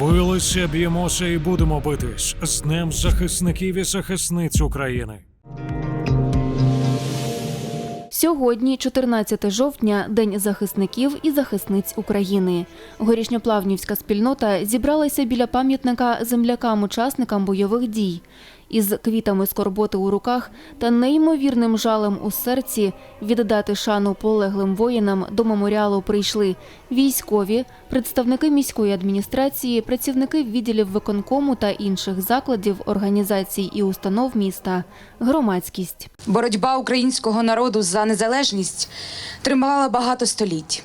Билися, б'ємося і будемо битись з Днем захисників і захисниць України. Сьогодні, 14 жовтня, День захисників і захисниць України. Горішньоплавнівська спільнота зібралася біля пам'ятника землякам-учасникам бойових дій. Із квітами скорботи у руках та неймовірним жалем у серці віддати шану полеглим воїнам до меморіалу прийшли військові, представники міської адміністрації, працівники відділів виконкому та інших закладів, організацій і установ міста, громадськість. Боротьба українського народу за незалежність тривала багато століть.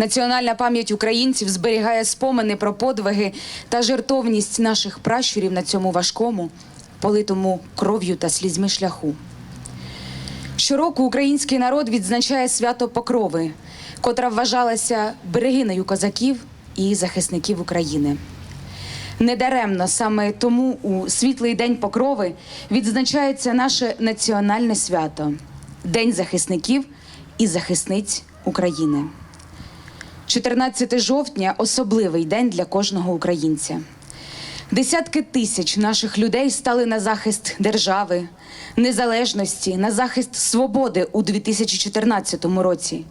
Національна пам'ять українців зберігає спомини про подвиги та жертовність наших пращурів на цьому важкому, политому кров'ю та слізьми шляху. Щороку український народ відзначає свято Покрови, котра вважалася берегинею козаків і захисників України. Недаремно саме тому у світлий день Покрови відзначається наше національне свято День захисників і захисниць України. 14 жовтня особливий день для кожного українця. Десятки тисяч наших людей стали на захист держави, незалежності, на захист свободи у 2014 році.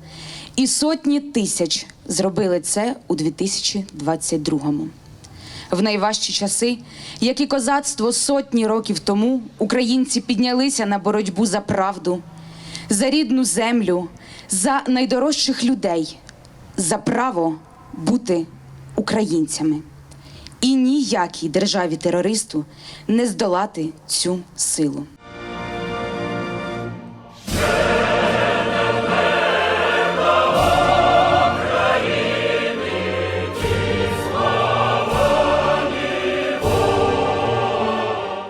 І сотні тисяч зробили це у 2022. В найважчі часи, як і козацтво сотні років тому, українці піднялися на боротьбу за правду, за рідну землю, за найдорожчих людей, за право бути українцями. І ніякій державі терористу не здолати цю силу.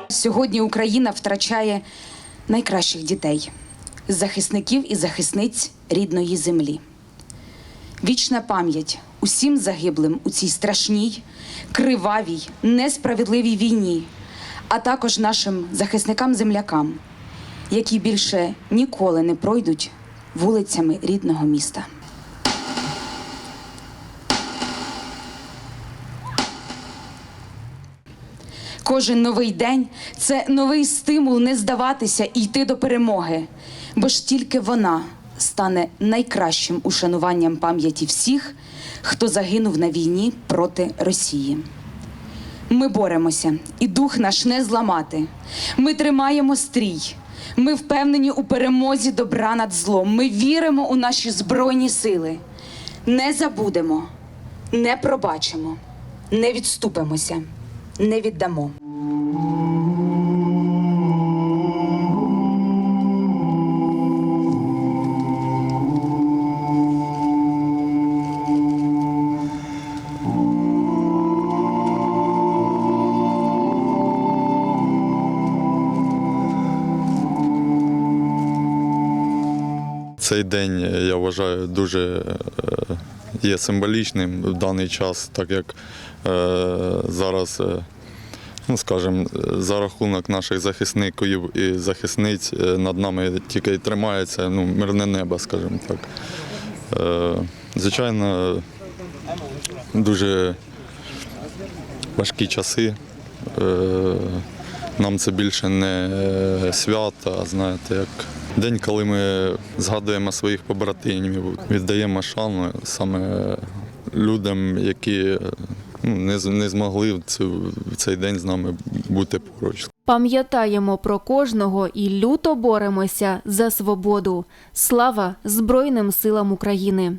Сьогодні Україна втрачає найкращих дітей, захисників і захисниць рідної землі. Вічна пам'ять усім загиблим у цій страшній, кривавій, несправедливій війні, а також нашим захисникам-землякам, які більше ніколи не пройдуть вулицями рідного міста. Кожен новий день це новий стимул не здаватися і йти до перемоги, бо ж тільки вона стане найкращим ушануванням пам'яті всіх, хто загинув на війні проти Росії. Ми боремося, і дух наш не зламати. Ми тримаємо стрій. Ми впевнені у перемозі добра над злом. Ми віримо у наші збройні сили. Не забудемо, не пробачимо, не відступимося, не віддамо. Цей день е, я вважаю дуже е, є символічним в даний час, так як е, зараз, ну скажімо, за рахунок наших захисників і захисниць над нами тільки й тримається ну, мирне небо, скажімо так. Звичайно, дуже важкі часи. Нам це більше не свято, а знаєте, як день, коли ми згадуємо своїх побратимів, віддаємо шану саме людям, які ну, не, не змогли в цей день з нами бути поруч. Пам'ятаємо про кожного і люто боремося за свободу. Слава Збройним силам України!